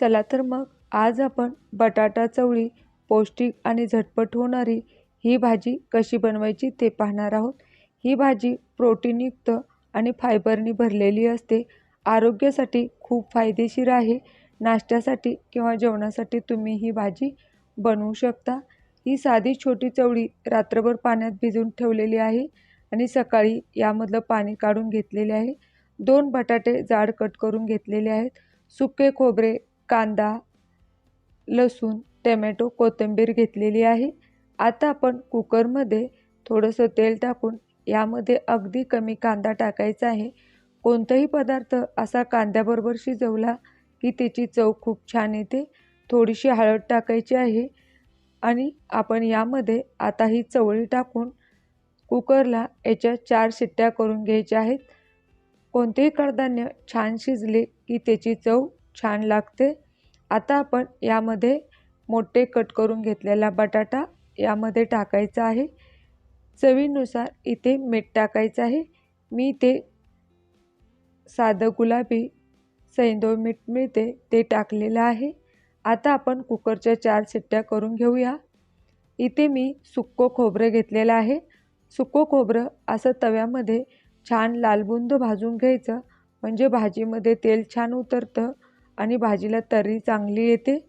चला तर मग आज आपण बटाटा चवळी पौष्टिक आणि झटपट होणारी ही भाजी कशी बनवायची ते पाहणार आहोत. ही भाजी प्रोटीनयुक्त आणि फायबरनी भरलेली असते. आरोग्यासाठी खूप फायदेशीर आहे. नाश्त्यासाठी किंवा जेवणासाठी तुम्ही ही भाजी बनवू शकता. ही साधी छोटी चवळी रात्रभर पाण्यात भिजवून ठेवलेली आहे आणि सकाळी यामधलं पाणी काढून घेतलेले आहे. दोन बटाटे जाड कट करून घेतलेले आहेत. सुके खोबरे कांदा लसूण टमॅटो कोथिंबीर घेतलेली आहे. आता आपण कुकरमध्ये थोडंसं तेल टाकून यामध्ये अगदी कमी कांदा टाकायचा आहे. कोणताही पदार्थ असा कांद्याबरोबर शिजवला की त्याची चव खूप छान येते. थोडीशी हळद टाकायची आहे आणि आपण यामध्ये आता ही चवळी टाकून कुकरला याच्या चार शिट्ट्या करून घ्यायच्या आहेत. कोणतेही कडधान्य छान शिजले की त्याची चव छान लागते. आता आपण यामध्ये मोठे कट करून घेतलेला बटाटा यामध्ये टाकायचा आहे. चवीनुसार इथे मीठ टाकायचं आहे. मी ते साधं गुलाबी सैंदव मीठ मिळते ते टाकलेलं आहे. आता आपण कुकरच्या चार शिट्ट्या करून घेऊया. इथे मी सुक्को खोबरं घेतलेलं आहे. सुक्को खोबरं असं तव्यामध्ये छान लालबुंद भाजून घ्यायचं. म्हणजे भाजीमध्ये तेल छान उतरतं. आणि भाजीला तर्री चांगली येते.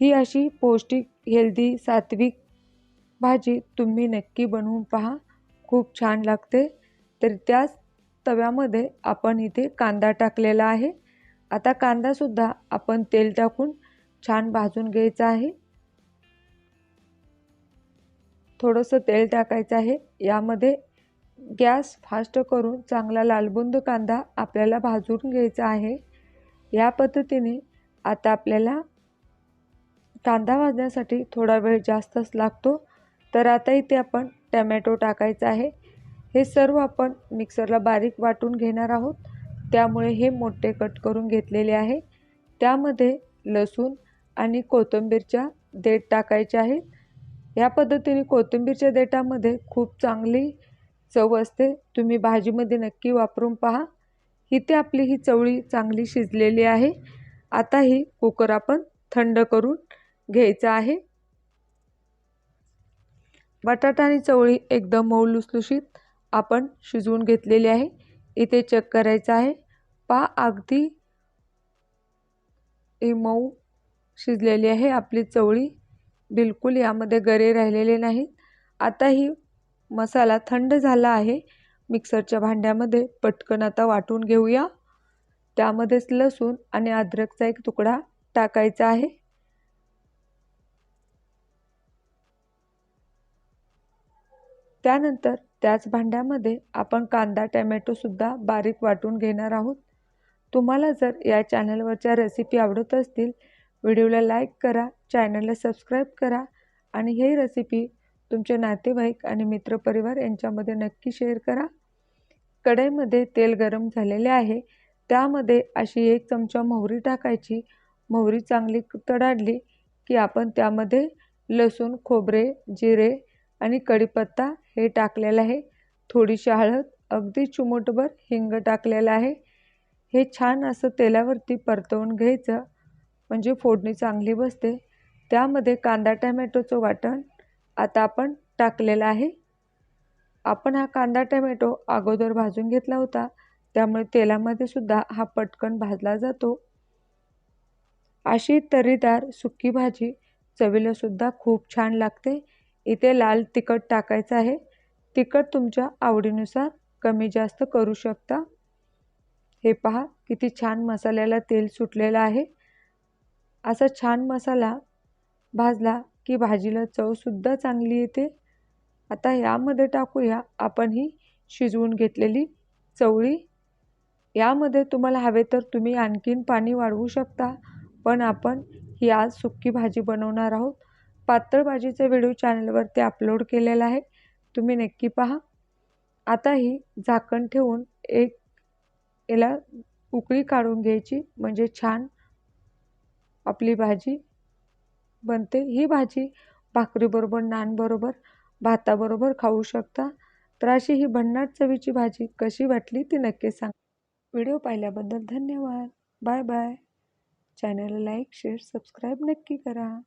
ही अशी पौष्टिक हेल्दी सात्विक भाजी तुम्ही नक्की बनवून पहा. खूप छान लागते. तर त्याच तव्यामध्ये आपण इथे कांदा टाकलेला आहे. आता कांदासुद्धा आपण तेल टाकून छान भाजून घ्यायचं आहे. थोडंसं तेल टाकायचं आहे. यामध्ये गॅस फास्ट करून चांगला लालबुंद कांदा आपल्याला भाजून घ्यायचा आहे. या पद्धतीने आता आपल्याला कांदा भाजण्यासाठी थोडा वेळ जास्तच लागतो. तर आता इथे आपण टमॅटो टाकायचा आहे. हे सर्व आपण मिक्सरला बारीक वाटून घेणार आहोत. त्यामुळे हे मोठे कट करून घेतलेले आहे. त्यामध्ये लसूण आणि कोथिंबीरच्या देठ टाकायचे आहेत. या पद्धतीने कोथिंबीरच्या देठामध्ये खूप चांगली चव असते तुम्ही भाजीमध्ये नक्की वापरून पहा. इथे आपली ही चवळी चांगली शिजलेली आहे. आता ही कुकर आपण थंड करून घ्यायचं आहे. बटाटा आणि चवळी एकदम मऊ लुसलुशीत आपण शिजवून घेतलेली आहे. इथे चेक करायचं आहे. पा अगदी ही मऊ शिजलेली आहे आपली चवळी. बिलकुल यामध्ये गरे राहिलेले नाहीत. आता ही मसाला थंड झाला आहे. मिक्सरच्या भांड्यामध्ये पटकन आता वाटून घेऊया. त्यामध्येच लसूण आणि अद्रकचा एक तुकडा टाकायचा आहे. त्यानंतर त्याच भांड्यामध्ये आपण कांदा टॅमॅटोसुद्धा बारीक वाटून घेणार आहोत. तुम्हाला जर या चॅनलवरच्या रेसिपी आवडत असतील व्हिडिओला लाईक करा चॅनलला सबस्क्राईब करा आणि ही रेसिपी तुमचे नातेवाईक आणि मित्रपरिवार यांच्यामध्ये नक्की शेअर करा. कढईमध्ये तेल गरम झालेले आहे. त्यामध्ये अशी एक चमचा मोहरी टाकायची. मोहरी चांगली तडाडली की आपण त्यामध्ये लसूण खोबरे जिरे आणि कढीपत्ता हे टाकलेलं आहे. थोडीशी हळद अगदी चिमूटभर हिंग टाकलेलं आहे. हे छान असं तेलावरती परतवून घ्यायचं. म्हणजे फोडणी चांगली बसते. त्यामध्ये कांदा टमॅटोचं वाटण आता आपण टाकलेला आहे. आपण हा कांदा टमॅटो अगोदर भाजून घेतला होता. त्यामुळे तेलामध्ये सुद्धा हा पटकन भाजला जातो. अशी तर्रीदार सुकी भाजी चवीलासुद्धा खूप छान लागते. इथे लाल तिखट टाकायचं आहे. तिखट तुमच्या आवडीनुसार कमी जास्त करू शकता. हे पहा किती छान मसाल्याला तेल सुटलेलं आहे. असा छान मसाला भाजला की भाजीला चवसुद्धा चांगली येते. आता यामध्ये टाकूया आपण ही शिजवून घेतलेली चवळी. यामध्ये तुम्हाला हवे तर तुम्ही आणखीन पाणी वाढवू शकता पण आपण ही आज सुक्की भाजी बनवणार आहोत. पातळ भाजीचा व्हिडिओ चॅनलवरती अपलोड केलेला आहे. तुम्ही नक्की पहा. आता ही झाकण ठेवून एक याला उकळी काढून घ्यायची म्हणजे छान आपली भाजी बनते. ही भाजी भाकरीबरोबर नानबरोबर भाताबरोबर खाऊ शकता. तर अशी ही भन्नाट चवीची भाजी कशी वाटली ती नक्की सांग. व्हिडिओ पाहिल्याबद्दल धन्यवाद. Bye bye. चॅनलला लाईक शेअर सबस्क्राईब नक्की करा.